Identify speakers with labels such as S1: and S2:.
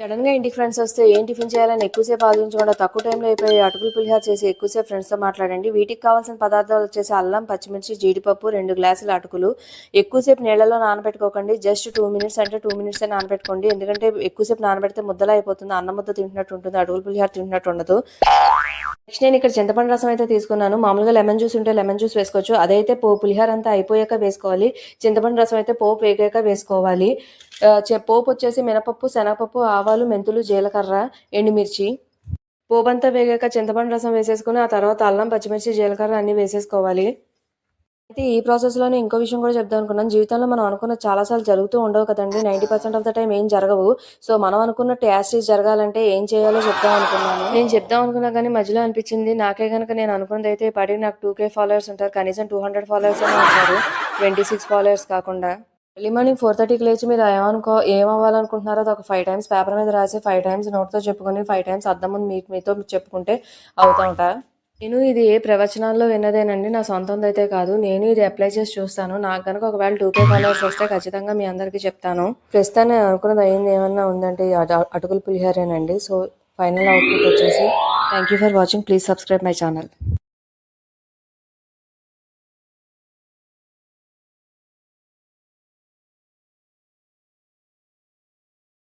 S1: సడన్గా ఇంటికి ఫ్రెండ్స్ వస్తే ఏం టిఫిన్ చేయాలని ఎక్కువసేపు ఆలోచించకుండా తక్కువ టైంలో అయిపోయి అటుకులు పులిహార చేసి ఎక్కువసేపు ఫ్రెండ్స్తో మాట్లాడండి. వీటికి కావాల్సిన పదార్థాలు వచ్చేసి అల్లం పచ్చిమిర్చి జీడిపప్పు రెండు గ్లాసుల అటుకులు. ఎక్కువసేపు నీళ్ళలో నానబెట్టుకోకండి. జస్ట్ టూ మినిట్స్ అంటే టూ మినిట్స్ నానబెట్టుకోండి. ఎందుకంటే ఎక్కువసేపు నానబెడితే ముద్దలా అయిపోతుంది. అన్నం ముద్ద తింటున్నట్టు ఉంటుంది. అటుకులు పులిహార తింటున్నట్టు ఉండదు. నెక్స్ట్ నేను ఇక్కడ చింతపండు రసం అయితే తీసుకున్నాను. మామూలుగా లెమన్ జ్యూస్ ఉంటే లెమన్ జ్యూస్ వేసుకోవచ్చు. అదైతే పో పులిహార అంతా అయిపోయాక వేసుకోవాలి. చింతపండు రసం అయితే పోపు వేగాక వేసుకోవాలి. పోపు వచ్చేసి మినపప్పు శనగపప్పు ఆవాలు మెంతులు జీలకర్ర ఎండుమిర్చి. పోపంతా వేగాక చింతపండు రసం వేసేసుకుని ఆ తర్వాత అల్లం పచ్చిమిర్చి జీలకర్ర అన్నీ వేసేసుకోవాలి. అయితే ఈ ప్రాసెస్లోనే ఇంకో విషయం కూడా చెప్దాం అనుకున్నాను జీవితంలో మనం అనుకున్న చాలాసార్లు జరుగుతూ ఉండవు కదండి. Ninety percent of the time ఏం జరగవు. సో మనం అనుకున్నట్టు యాసిడ్ జరగాలంటే ఏం చేయాలో చెప్దాం అనుకున్నాను నేను చెప్దాం అనుకున్నా కానీ మధ్యలో అనిపించింది. నాకే కనుక నేను అనుకున్నది అయితే పాటికి నాకు టూ కే ఫాలోవర్స్ ఉంటారు. కనీసం టూ హండ్రెడ్ ఫాలోవర్స్ అని ఉంటారు. ట్వంటీ సిక్స్ ఫాలోవర్స్ కాకుండా. ఎర్లీ మార్నింగ్ ఫోర్ థర్టీకి లేచి మీరు ఏమనుకో ఏమవ్వాలనుకుంటున్నారో అది ఒక ఫైవ్ టైమ్స్ పేపర్ మీద రాసి ఫైవ్ టైమ్స్ నోట్తో చెప్పుకొని ఫైవ్ టైమ్స్ అద్దం ముందు మీతో చెప్పుకుంటే అవుతా ఉంటా. నేను ఇది ఏ ప్రవచనాల్లో విన్నదేనండి నా సొంతంది అయితే కాదు. నేను ఇది అప్లై చేసి చూస్తాను. నాకు కనుక ఒకవేళ టూ కే ఫాలోవర్స్ వస్తే ఖచ్చితంగా మీ అందరికీ చెప్తాను. ప్రస్తుతాన్ని అనుకున్నది అయింది ఏమన్నా ఉందంటే అటుకులు అటుకుల పులిహారేనండి. సో ఫైనల్ అవుట్పుట్ వచ్చేసి thank you for watching please subscribe my channel